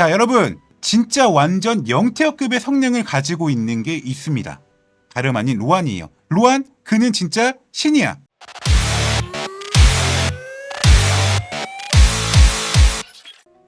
자, 여러분. 진짜 완전 영태어급의 성능을 가지고 있는 게 있습니다. 다름 아닌 로안이에요. 로안, 그는 진짜 신이야.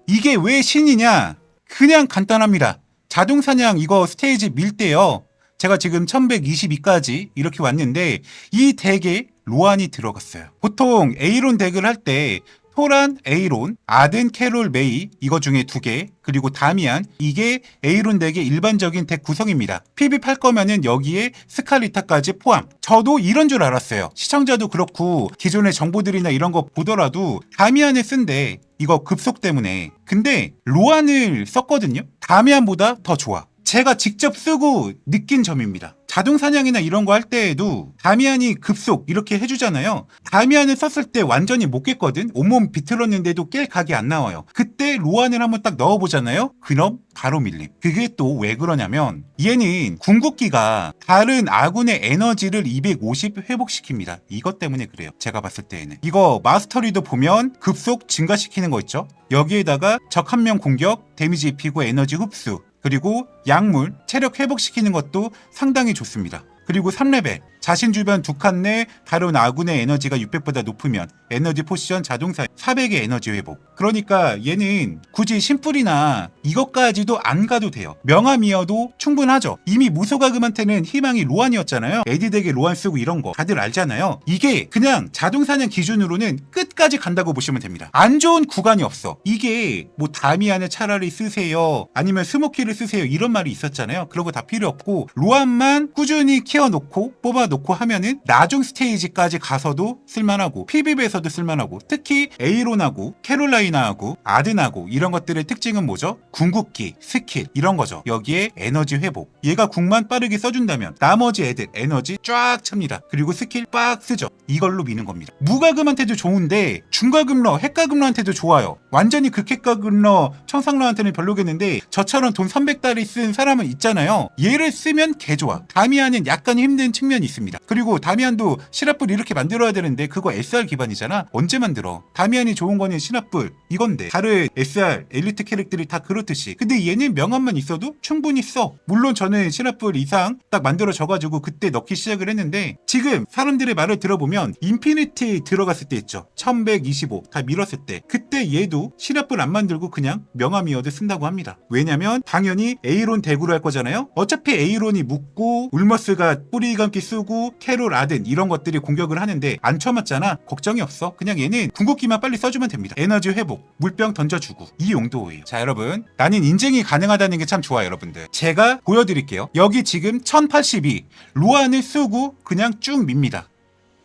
이게 왜 신이냐? 그냥 간단합니다. 자동 사냥 이거 스테이지 밀 때요. 제가 지금 1122까지 이렇게 왔는데 이 덱에 로안이 들어갔어요. 보통 에이론 덱을 할 때 토란, 에이론, 아든, 캐롤, 메이 이거 중에 두 개, 그리고 다미안 이게 에이론 덱의 일반적인 덱 구성입니다. PVP 할 거면은 여기에 스칼리타까지 포함. 저도 이런 줄 알았어요. 시청자도 그렇고 기존의 정보들이나 이런 거 보더라도 다미안을 쓴데 이거 급속 때문에. 근데 로안을 썼거든요. 다미안보다 더 좋아. 제가 직접 쓰고 느낀 점입니다. 자동 사냥이나 이런 거 할 때에도 다미안이 급속 이렇게 해주잖아요. 다미안을 썼을 때 완전히 못 깼거든. 온몸 비틀었는데도 깰 각이 안 나와요. 그때 로안을 한번 딱 넣어보잖아요. 그럼 바로 밀림. 그게 또 왜 그러냐면 얘는 궁극기가 다른 아군의 에너지를 250 회복시킵니다. 이것 때문에 그래요. 제가 봤을 때에는. 이거 마스터리도 보면 급속 증가시키는 거 있죠. 여기에다가 적 한 명 공격, 데미지 입히고 에너지 흡수, 그리고 약물, 체력 회복시키는 것도 상당히 좋습니다. 그리고 3레벨, 자신 주변 두 칸 내 다른 아군의 에너지가 600보다 높으면 에너지 포션 자동사 400의 에너지 회복. 그러니까 얘는 굳이 심플이나 이것까지도 안 가도 돼요. 명함이어도 충분하죠. 이미 무소가금한테는 희망이 로안이었잖아요. 에디덱에 로안 쓰고 이런 거 다들 알잖아요. 이게 그냥 자동사냥 기준으로는 끝까지 간다고 보시면 됩니다. 안 좋은 구간이 없어. 이게 뭐 다미안을 차라리 쓰세요. 아니면 스모키를 쓰세요. 이런 말이 있었잖아요. 그런 거 다 필요 없고 로안만 꾸준히 키워놓고 뽑아놓고 하면은 나중 스테이지까지 가서도 쓸만하고 PVB에서도 쓸만하고 특히 에이론하고 캐롤라이나하고 아든하고 이런 것들의 특징은 뭐죠? 궁극기, 스킬 이런 거죠. 여기에 에너지 회복. 얘가 궁만 빠르게 써준다면 나머지 애들 에너지 쫙 찹니다. 그리고 스킬 빡 쓰죠. 이걸로 미는 겁니다. 무가금한테도 좋은데 중가금러, 핵가금러한테도 좋아요. 완전히 극핵가금러, 청상러한테는 별로겠는데 저처럼 돈 300달이 쓴 사람은 있잖아요. 얘를 쓰면 개 좋아. 다미안은 약간 힘든 측면이 있습니다. 그리고 다미안도 시라뿔 이렇게 만들어야 되는데 그거 SR 기반이잖아. 언제 만들어? 다미안이 좋은 거는 시라뿔 이건데 다른 SR 엘리트 캐릭들이 다 그렇듯이. 근데 얘는 명함만 있어도 충분히 써. 물론 저는 시라뿔 이상 딱 만들어 져가지고 그때 넣기 시작을 했는데 지금 사람들의 말을 들어보면 인피니티 들어갔을 때 있죠. 1125 다 밀었을 때 그때 얘도 시라뿔 안 만들고 그냥 명함이어도 쓴다고 합니다. 왜냐면 당연히 에이론 대구로 할 거잖아요. 어차피 에이론이 묻고 울머스가 뿌리 감기 쓰고 캐롤 아든 이런 것들이 공격을 하는데 안 쳐맞잖아. 걱정이 없어. 그냥 얘는 궁극기만 빨리 써주면 됩니다. 에너지 회복, 물병 던져주고 이 용도예요. 자 여러분 나는 인증이 가능하다는 게 참 좋아요 여러분들. 제가 보여드릴게요. 여기 지금 1082 루안을 쓰고 그냥 쭉 밉니다.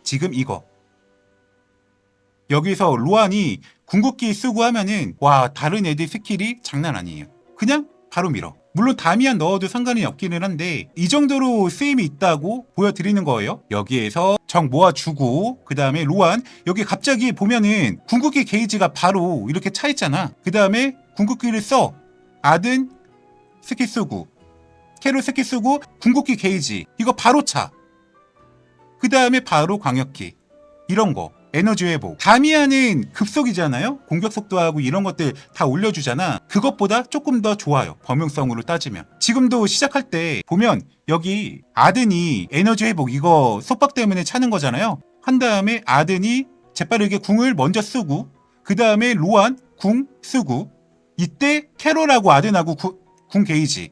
지금 이거 여기서 로안이 궁극기 쓰고 하면은 와 다른 애들 스킬이 장난 아니에요. 그냥 바로 밀어. 물론 다미안 넣어도 상관이 없기는 한데 이 정도로 쓰임이 있다고 보여드리는 거예요. 여기에서 정 모아주고 그 다음에 로안 여기 갑자기 보면은 궁극기 게이지가 바로 이렇게 차 있잖아. 그 다음에 궁극기를 써. 아든 스킬 쓰고 캐롤 스킬 쓰고 궁극기 게이지 이거 바로 차. 그 다음에 바로 광역기 이런 거 에너지 회복 다미아는 급속이잖아요? 공격 속도하고 이런 것들 다 올려주잖아. 그것보다 조금 더 좋아요. 범용성으로 따지면. 지금도 시작할 때 보면 여기 아든이 에너지 회복 이거 속박 때문에 차는 거잖아요. 한 다음에 아든이 재빠르게 궁을 먼저 쓰고 그 다음에 로안 궁 쓰고 이때 캐롤하고 아든하고 구- 궁 게이지.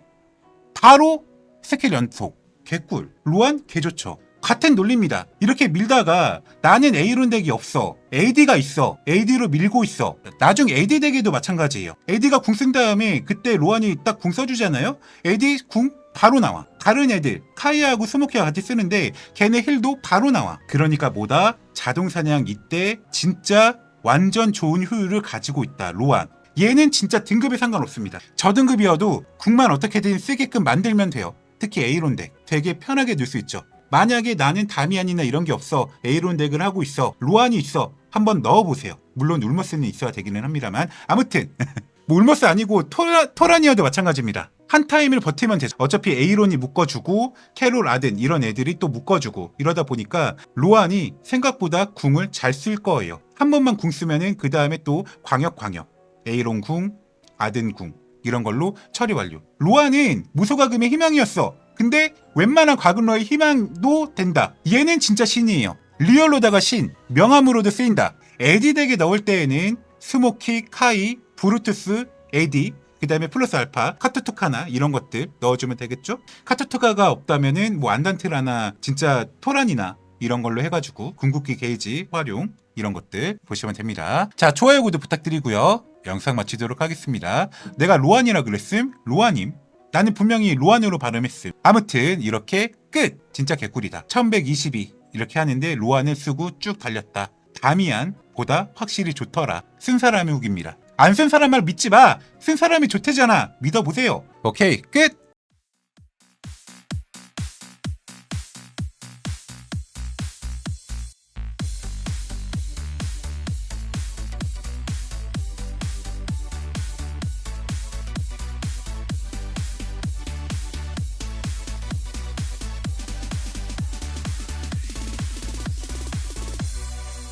바로 스킬 연속. 개꿀. 로안 개좋죠 같은 논리입니다. 이렇게 밀다가 나는 A론 덱이 없어. AD가 있어. AD로 밀고 있어. 나중 AD 덱에도 마찬가지예요. AD가 궁 쓴 다음에 그때 로안이 딱 궁 써주잖아요. AD 궁 바로 나와. 다른 애들 카이하고 스모키와 같이 쓰는데 걔네 힐도 바로 나와. 그러니까 뭐다? 자동 사냥 이때 진짜 완전 좋은 효율을 가지고 있다. 로안. 얘는 진짜 등급에 상관없습니다. 저등급이어도 궁만 어떻게든 쓰게끔 만들면 돼요. 특히 A론 덱 되게 편하게 넣을 수 있죠. 만약에 나는 다미안이나 이런 게 없어 에이론 덱을 하고 있어 로안이 있어 한번 넣어보세요. 물론 울머스는 있어야 되기는 합니다만 아무튼. 뭐 울머스 아니고 토라, 토라니어도 마찬가지입니다. 한 타임을 버티면 되죠. 어차피 에이론이 묶어주고 캐롤 아든 이런 애들이 또 묶어주고 이러다 보니까 로안이 생각보다 궁을 잘 쓸 거예요. 한 번만 궁 쓰면은 그 다음에 또 광역 광역. 에이론 궁 아든 궁. 이런 걸로 처리 완료. 로아는 무소가금의 희망이었어. 근데 웬만한 과금러의 희망도 된다. 얘는 진짜 신이에요. 리얼로다가 신, 명함으로도 쓰인다. 에디 덱에 넣을 때에는 스모키, 카이, 브루투스, 에디, 그 다음에 플러스 알파, 카투투카나 이런 것들 넣어주면 되겠죠? 카투투카가 없다면은 뭐 안단트라나 진짜 토란이나 이런 걸로 해가지고 궁극기 게이지 활용 이런 것들 보시면 됩니다. 자 좋아요 구독 부탁드리고요. 영상 마치도록 하겠습니다. 내가 로안이라 그랬음 로아님 나는 분명히 로안으로 발음했음. 아무튼 이렇게 끝 진짜 개꿀이다. 1122 이렇게 하는데 로안을 쓰고 쭉 달렸다. 다미안 보다 확실히 좋더라. 쓴 사람이 우깁니다. 안 쓴 사람 말 믿지 마. 쓴 사람이 좋대잖아. 믿어보세요. 오케이 끝.